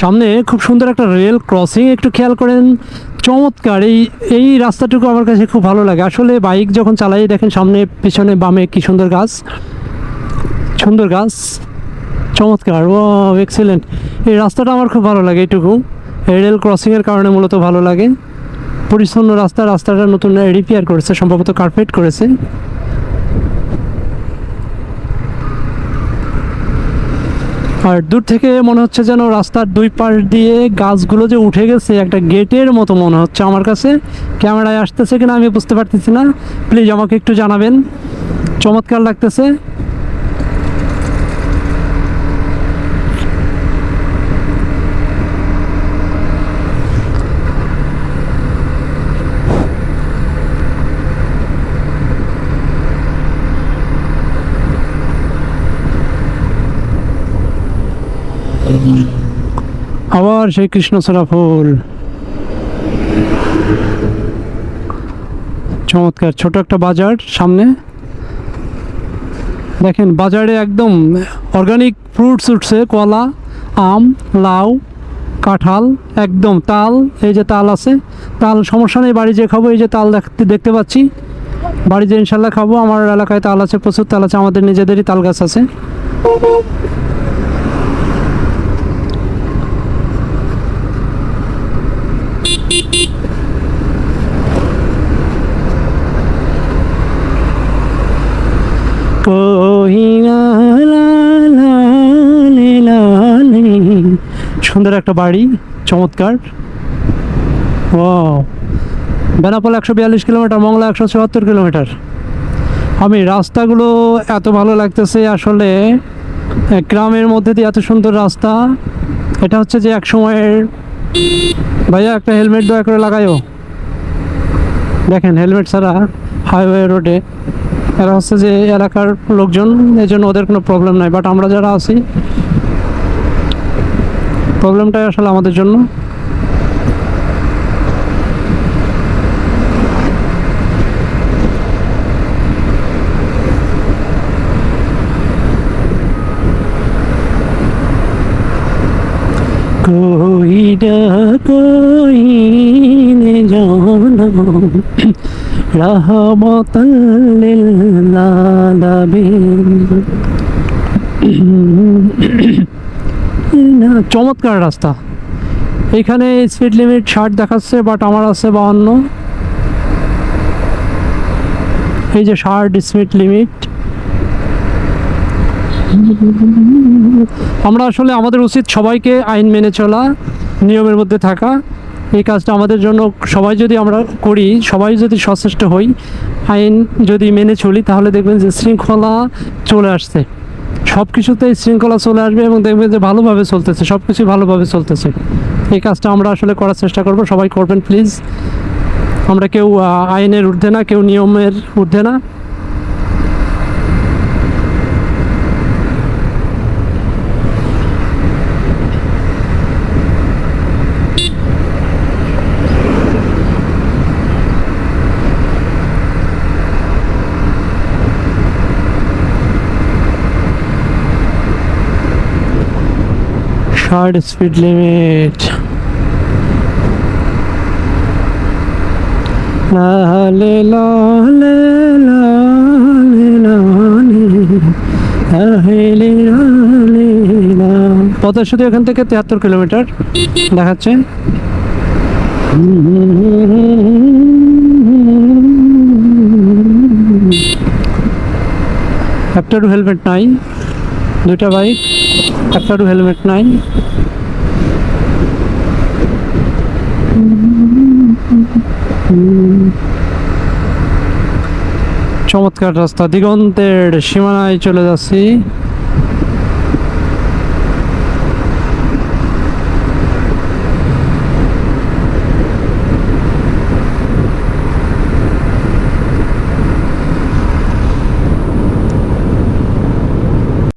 সামনে খুব সুন্দর একটা রেল ক্রসিং। একটু খেয়াল করেন, চমৎকার। এই এই রাস্তাটুকু আমার কাছে খুব ভালো লাগে। আসলে বাইক যখন চালাই, দেখেন সামনে, পিছনে, বামে কি সুন্দর গাছ। সুন্দর গাছ। চমৎকার। ও এক্সিলেন্ট এই রাস্তাটা আমার খুব ভালো লাগে এইটুকু এই রেল ক্রসিংয়ের কারণে মূলত ভালো লাগে। পরিচ্ছন্ন রাস্তা, রাস্তাটা নতুন রিপেয়ার করেছে, সম্ভবত কার্পেট করেছে। আর দূর থেকে মনে হচ্ছে যেন রাস্তার দুই পাশ দিয়ে গাছগুলো যে উঠে গেছে, একটা গেটের মতো মনে হচ্ছে আমার কাছে। ক্যামেরায় আসতেছে কিনা আমি বুঝতে পারতেছি না। প্লিজ আমাকে একটু জানাবেন। চমৎকার লাগতেছে। আবার সেই কৃষ্ণচূড়া ফুল। চমৎকার, ছোট একটা বাজার সামনে। দেখেন, বাজারে একদম অর্গানিক ফ্রুটস উঠছে, কলা, আম, লাউ, কাঁঠাল, একদম তাল, এই যে তাল আছে। তাল সমস্যা নেই, বাড়ি যে খাব, এই যে তাল দেখতে দেখতে পাচ্ছি। বাড়ি যে ইনশাল্লাহ খাব, আমার এলাকায় তাল আছে, প্রচুর তাল আছে, আমাদের নিজেদেরই তাল গাছ আছে। সুন্দর একটা বাড়ি, চমৎকার। ও বেনাপোল একশো বিয়াল্লিশ কিলোমিটার, মংলা একশো চুয়াত্তর কিলোমিটার। আমি রাস্তাগুলো এত ভালো লাগতেছে আসলে গ্রামের মধ্যে দিয়ে এত সুন্দর রাস্তা। এটা হচ্ছে যে এক সময়ের ভাইয়া একটা হেলমেট দয়া করে লাগাইও দেখেন, হেলমেট ছাড়া হাইওয়ে রোডে এরা হচ্ছে যে এলাকার লোকজন এই জন্য ওদের কোনো প্রবলেম নাই বাট আমরা যারা আছি প্রবলেমটাই আসলে আমাদের জন্য कोई न कोई ने जाना رحمة চমৎকার রাস্তা। এখানে স্পিড লিমিট ষাট দেখাচ্ছে বাট আমার আছে বাহান্ন। এই যে ষাট স্পিড লিমিট আমরা আসলে আমাদের উচিত সবাইকে আইন মেনে চলা, নিয়মের মধ্যে থাকা। এই কাজটা আমাদের জন্য সবাই যদি আমরা করি, সবাই যদি সচেষ্ট হই, আইন যদি মেনে চলি, তাহলে দেখবেন যে শৃঙ্খলা চলে আসছে। সব কিছুতেই শৃঙ্খলা চলে আসবে এবং দেখবেন যে ভালোভাবে চলতেছে সব কিছু ভালোভাবে চলতেছে। এই কাজটা আমরা আসলে করার চেষ্টা করব। সবাই করবেন প্লিজ আমরা কেউ আইনের ঊর্ধ্বে না, কেউ নিয়মের ঊর্ধ্বে না। ষাট স্পিড লিমিট লালে লালে লালে লালে। পথ শুধু এখান থেকে তিয়াত্তর কিলোমিটার দেখাচ্ছে। একটারও হেলমেট নাই, দুইটা বাইক একটারও হেলমেট নাই? চমৎকার রাস্তা দিগন্তের সীমানায় চলে যাচ্ছি।